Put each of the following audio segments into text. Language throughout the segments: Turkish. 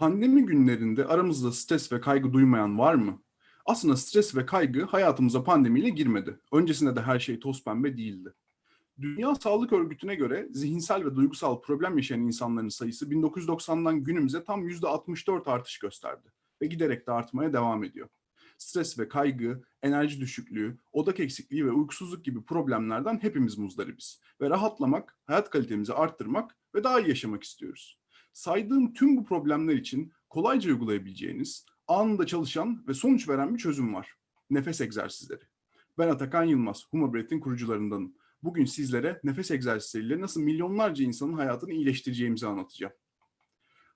Pandemi günlerinde aramızda stres ve kaygı duymayan var mı? Aslında stres ve kaygı hayatımıza pandemiyle girmedi. Öncesinde de her şey toz pembe değildi. Dünya Sağlık Örgütü'ne göre zihinsel ve duygusal problem yaşayan insanların sayısı 1990'dan günümüze tam %64 artış gösterdi ve giderek de artmaya devam ediyor. Stres ve kaygı, enerji düşüklüğü, odak eksikliği ve uykusuzluk gibi problemlerden hepimiz muzdaribiz ve rahatlamak, hayat kalitemizi arttırmak ve daha iyi yaşamak istiyoruz. Saydığım tüm bu problemler için kolayca uygulayabileceğiniz, anında çalışan ve sonuç veren bir çözüm var. Nefes egzersizleri. Ben Atakan Yılmaz, Huma Breath'in kurucularındanım. Bugün sizlere nefes egzersizleriyle nasıl milyonlarca insanın hayatını iyileştireceğimizi anlatacağım.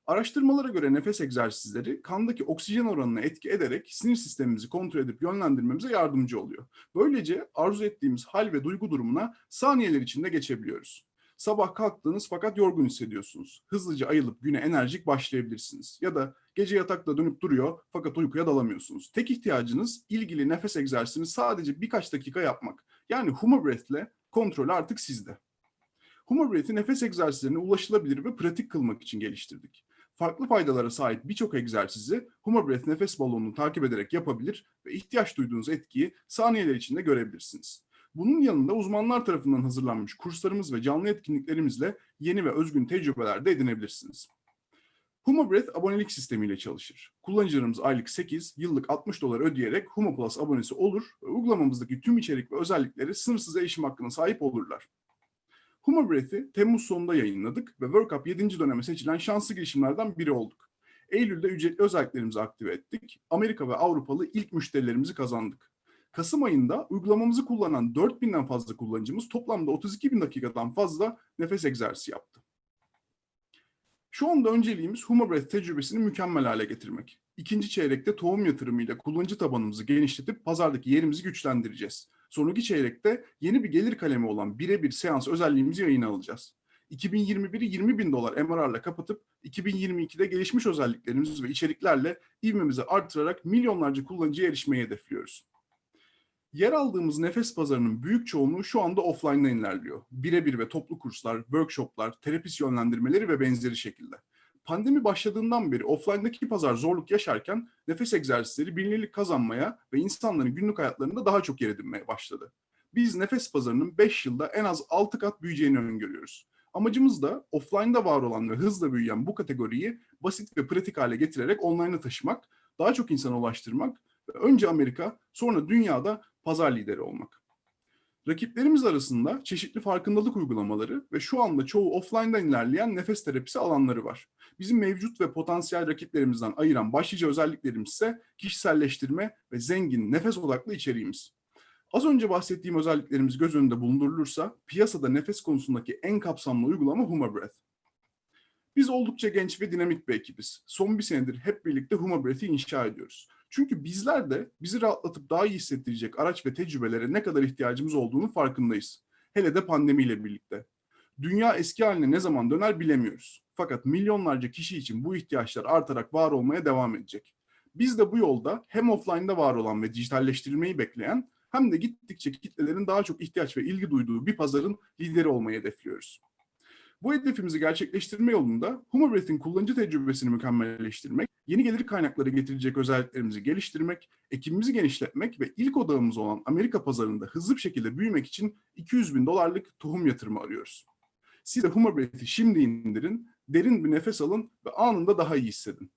Araştırmalara göre nefes egzersizleri kandaki oksijen oranına etki ederek sinir sistemimizi kontrol edip yönlendirmemize yardımcı oluyor. Böylece arzu ettiğimiz hal ve duygu durumuna saniyeler içinde geçebiliyoruz. Sabah kalktınız fakat yorgun hissediyorsunuz. Hızlıca ayılıp güne enerjik başlayabilirsiniz. Ya da gece yatakta dönüp duruyor fakat uykuya dalamıyorsunuz. Tek ihtiyacınız ilgili nefes egzersizini sadece birkaç dakika yapmak. Yani Huma Breath ile kontrol artık sizde. Huma Breath'i nefes egzersizlerine ulaşılabilir ve pratik kılmak için geliştirdik. Farklı faydalara sahip birçok egzersizi Huma Breath nefes balonunu takip ederek yapabilir ve ihtiyaç duyduğunuz etkiyi saniyeler içinde görebilirsiniz. Bunun yanında uzmanlar tarafından hazırlanmış kurslarımız ve canlı etkinliklerimizle yeni ve özgün tecrübeler de edinebilirsiniz. Huma Breath abonelik sistemiyle çalışır. Kullanıcılarımız aylık 8, yıllık 60 dolar ödeyerek Plus abonesi olur ve uygulamamızdaki tüm içerik ve özellikleri sınırsız erişim hakkına sahip olurlar. Breath'i Temmuz sonunda yayınladık ve World Cup 7. döneme seçilen şanslı girişimlerden biri olduk. Eylül'de ücretli özelliklerimizi aktive ettik. Amerika ve Avrupalı ilk müşterilerimizi kazandık. Kasım ayında uygulamamızı kullanan 4000'den fazla kullanıcımız toplamda 32 bin dakikadan fazla nefes egzersizi yaptı. Şu anda önceliğimiz Huma Breath tecrübesini mükemmel hale getirmek. İkinci çeyrekte tohum yatırımıyla kullanıcı tabanımızı genişletip pazardaki yerimizi güçlendireceğiz. Sonraki çeyrekte yeni bir gelir kalemi olan birebir seans özelliğimizi yayına alacağız. 2021'i 20 bin dolar MRR'la kapatıp 2022'de gelişmiş özelliklerimiz ve içeriklerle ivmemizi artırarak milyonlarca kullanıcıya erişmeyi hedefliyoruz. Yer aldığımız nefes pazarının büyük çoğunluğu şu anda offline'dan ilerliyor. Birebir ve toplu kurslar, workshoplar, terapist yönlendirmeleri ve benzeri şekilde. Pandemi başladığından beri offline'daki pazar zorluk yaşarken nefes egzersizleri bilinirlik kazanmaya ve insanların günlük hayatlarında daha çok yer edinmeye başladı. Biz nefes pazarının 5 yılda en az 6 kat büyüyeceğini öngörüyoruz. Amacımız da offline'da var olan ve hızla büyüyen bu kategoriyi basit ve pratik hale getirerek online'a taşımak, daha çok insana ulaştırmak ve önce Amerika sonra dünyada pazar lideri olmak. Rakiplerimiz arasında çeşitli farkındalık uygulamaları ve şu anda çoğu offline'dan ilerleyen nefes terapisi alanları var. Bizim mevcut ve potansiyel rakiplerimizden ayıran başlıca özelliklerimiz ise kişiselleştirme ve zengin nefes odaklı içeriğimiz. Az önce bahsettiğim özelliklerimiz göz önünde bulundurulursa piyasada nefes konusundaki en kapsamlı uygulama Huma Breath. Biz oldukça genç ve dinamik bir ekibiz. Son bir senedir hep birlikte Huma Breath'i inşa ediyoruz. Çünkü bizler de bizi rahatlatıp daha iyi hissettirecek araç ve tecrübelere ne kadar ihtiyacımız olduğunu farkındayız. Hele de pandemiyle birlikte. Dünya eski haline ne zaman döner bilemiyoruz. Fakat milyonlarca kişi için bu ihtiyaçlar artarak var olmaya devam edecek. Biz de bu yolda hem offline'da var olan ve dijitalleştirilmeyi bekleyen hem de gittikçe kitlelerin daha çok ihtiyaç ve ilgi duyduğu bir pazarın lideri olmayı hedefliyoruz. Bu hedefimizi gerçekleştirme yolunda Humabret'in kullanıcı tecrübesini mükemmelleştirmek, yeni gelir kaynakları getirecek özelliklerimizi geliştirmek, ekibimizi genişletmek ve ilk odağımız olan Amerika pazarında hızlı bir şekilde büyümek için 200 bin dolarlık tohum yatırımı arıyoruz. Siz de Humabret'i şimdi indirin, derin bir nefes alın ve anında daha iyi hissedin.